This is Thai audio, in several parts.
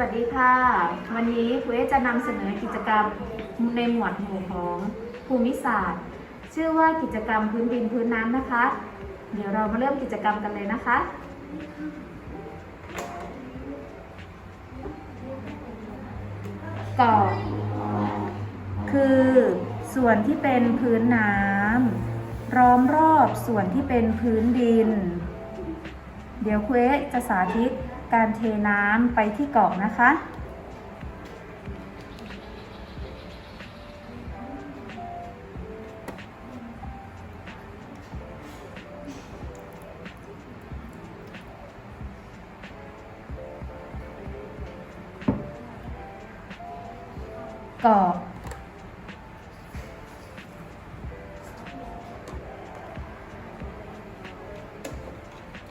วัสดีค่ะ วันนี้ครูเอจะนำเสนอกิจกรรมในหมวดหมู่ของภูมิศาสตร์ ชื่อว่ากิจกรรมพื้นดินพื้นน้ำนะคะ เดี๋ยวเรามาเริ่มกิจกรรมกันเลยนะคะ เกาะคือส่วนที่เป็นพื้นน้ำล้อมรอบส่วนที่เป็นพื้นดิน เดี๋ยวเควสจะสาธิต การเทน้ำไปที่เกาะนะคะเกาะ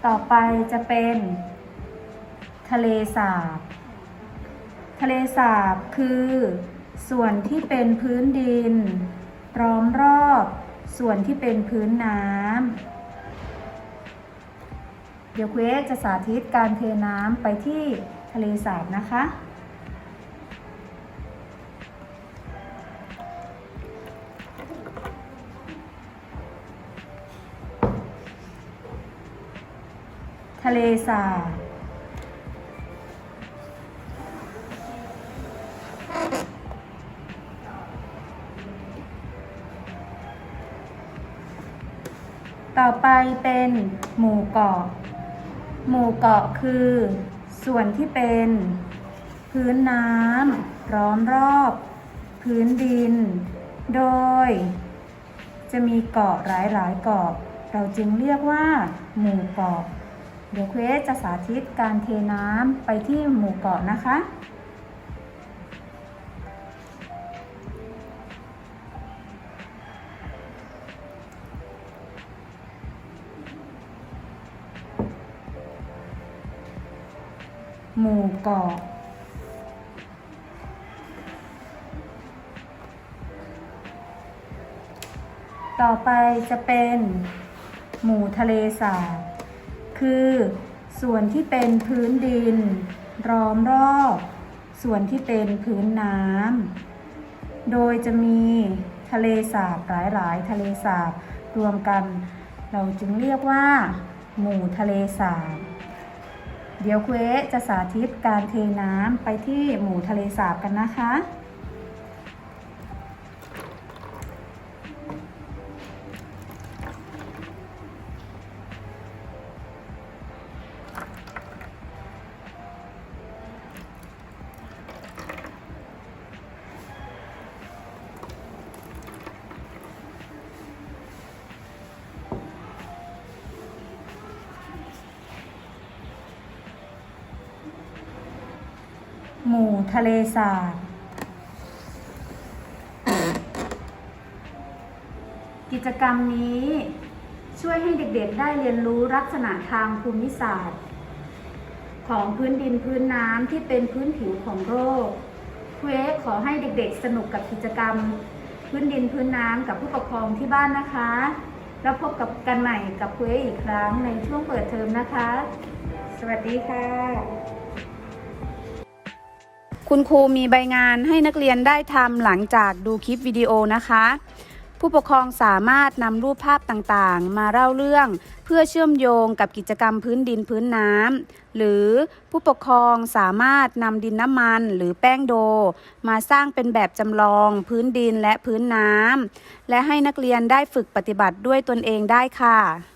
ต่อไปจะเป็น ทะเลสาบ ทะเลสาบคือ ส่วนที่เป็นพื้นดินล้อมรอบ ส่วนที่เป็นพื้นน้ำเดี๋ยวเควสจะสาธิตการเทน้ำไปที่ทะเลสาบนะคะทะเลสาบ ต่อไปเป็นหมู่เกาะ หมู่เกาะคือ ส่วนที่เป็น พื้นน้ำล้อมรอบ พื้นดิน โดย จะมีเกาะหลายๆเกาะ เราจึงเรียกว่า หมู่เกาะ เดี๋ยวเควสจะสาธิตการเทน้ำไปที่หมู่เกาะนะคะ หมู่เกาะต่อไปจะเป็นหมู่ทะเลสาบ คือส่วนที่เป็นพื้นดินล้อมรอบ ส่วนที่เป็นพื้นน้ำ โดยจะมีทะเลสาบหลาย ๆ ทะเลสาบรวมกัน เราจึงเรียกว่า หมู่ทะเลสาบ เดี๋ยวเควจะสาธิตการเทน้ำไปที่หมู่ทะเลสาบกันนะคะ หมู่ทะเลสาบกิจกรรมนี้ช่วยให้เด็กๆได้เรียนรู้ลักษณะทางภูมิศาสตร์ ของพื้นดินพื้นน้ำที่เป็นพื้นผิวของโลกเควสขอให้เด็กๆสนุกกับกิจกรรม พื้นดินพื้นน้ำกับผู้ปกครองที่บ้านนะคะ แล้วพบกับกันใหม่กับเควสอีกครั้งในช่วงเปิดเทอมนะคะ สวัสดีค่ะ คุณครูมีใบงานให้นักเรียนได้ทำหลังจากดูคลิปวิดีโอนะคะ ผู้ปกครองสามารถนำรูปภาพต่างๆ มาเล่าเรื่อง เพื่อเชื่อมโยงกับกิจกรรมพื้นดินพื้นน้ำหรือผู้ปกครองสามารถนำดินน้ำมันหรือแป้งโด มาสร้างเป็นแบบจำลองพื้นดินและพื้นน้ำและให้นักเรียนได้ฝึกปฏิบัติด้วยตนเองได้ค่ะ